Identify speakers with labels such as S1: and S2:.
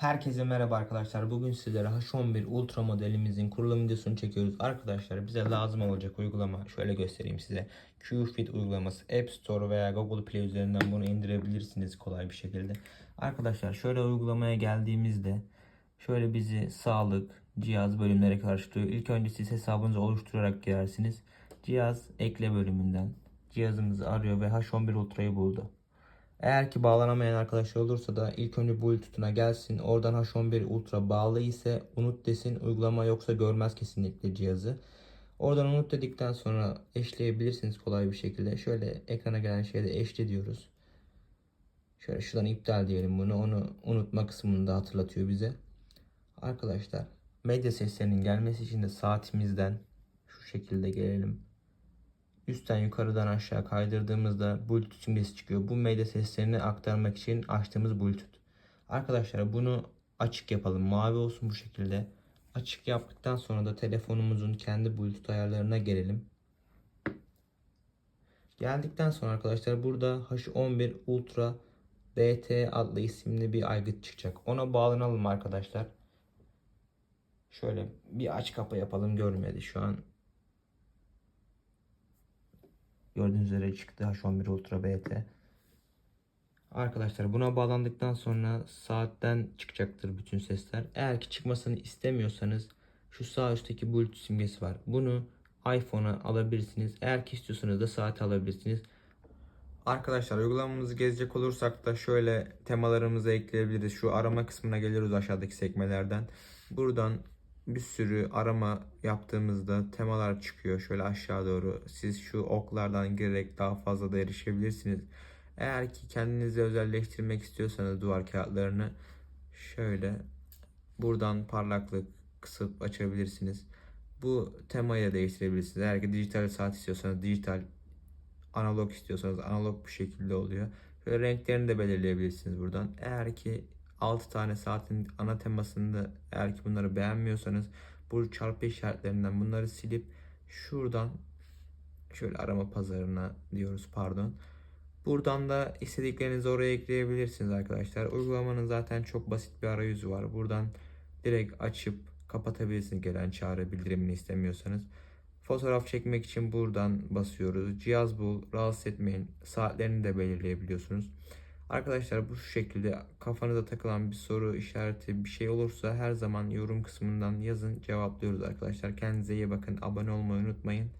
S1: Herkese merhaba arkadaşlar. Bugün sizlere H11 Ultra modelimizin kurulum videosunu çekiyoruz. Arkadaşlar bize lazım olacak uygulama şöyle göstereyim size. QFit uygulaması App Store veya Google Play üzerinden bunu indirebilirsiniz kolay bir şekilde. Arkadaşlar şöyle uygulamaya geldiğimizde şöyle bizi sağlık, cihaz bölümleri karşılıyor. İlk önce siz hesabınızı oluşturarak girersiniz. Cihaz ekle bölümünden cihazımızı arıyor ve H11 Ultra'yı buldu. Eğer ki bağlanamayan arkadaşlar olursa da ilk önce Bluetooth'una gelsin. Oradan H11 Ultra bağlı ise unut desin. Uygulama yoksa görmez kesinlikle cihazı. Oradan unut dedikten sonra eşleyebilirsiniz kolay bir şekilde. Şöyle ekrana gelen şeyde eşle diyoruz. Şöyle şuradan iptal diyelim bunu. Onu unutma kısmında hatırlatıyor bize. Arkadaşlar medya seslerinin gelmesi için de saatimizden şu şekilde gelelim. Üstten yukarıdan aşağı kaydırdığımızda Bluetooth simgesi çıkıyor. Bu medya seslerini aktarmak için açtığımız Bluetooth. Arkadaşlar bunu açık yapalım. Mavi olsun bu şekilde. Açık yaptıktan sonra da telefonumuzun kendi Bluetooth ayarlarına gelelim. Geldikten sonra arkadaşlar burada H11 Ultra BT adlı isimli bir aygıt çıkacak. Ona bağlanalım arkadaşlar. Şöyle bir aç kapa yapalım görmedi şu an. Gördüğünüz üzere çıktı H11 Ultra BT. Arkadaşlar buna bağlandıktan sonra saatten çıkacaktır bütün sesler. Eğer ki çıkmasını istemiyorsanız şu sağ üstteki Bluetooth simgesi var. Bunu iPhone'a alabilirsiniz. Eğer ki istiyorsanız da saate alabilirsiniz. Arkadaşlar uygulamamızı gezecek olursak da şöyle temalarımızı ekleyebiliriz. Şu arama kısmına geliyoruz aşağıdaki sekmelerden. Buradan bir sürü arama yaptığımızda temalar çıkıyor şöyle aşağı doğru. Siz şu oklardan girerek daha fazla da erişebilirsiniz. Eğer ki kendinizi özelleştirmek istiyorsanız duvar kağıtlarını şöyle buradan parlaklık kısıp açabilirsiniz. Bu temayı da değiştirebilirsiniz. Eğer ki dijital saat istiyorsanız dijital, analog istiyorsanız analog bir şekilde oluyor. Şöyle renklerini de belirleyebilirsiniz buradan. Eğer ki 6 tane saatin ana temasında eğer ki bunları beğenmiyorsanız bu çarpı işaretlerinden bunları silip şuradan şöyle arama pazarına diyoruz pardon. Buradan da istediklerinizi oraya ekleyebilirsiniz arkadaşlar. Uygulamanın zaten çok basit bir arayüzü var. Buradan direkt açıp kapatabilirsiniz gelen çağrı bildirimini istemiyorsanız. Fotoğraf çekmek için buradan basıyoruz. Cihaz bul, rahatsız etmeyin. Saatlerini de belirleyebiliyorsunuz. Arkadaşlar bu şekilde kafanıza takılan bir soru işareti bir şey olursa her zaman yorum kısmından yazın cevaplıyoruz arkadaşlar. Kendinize iyi bakın. Abone olmayı unutmayın.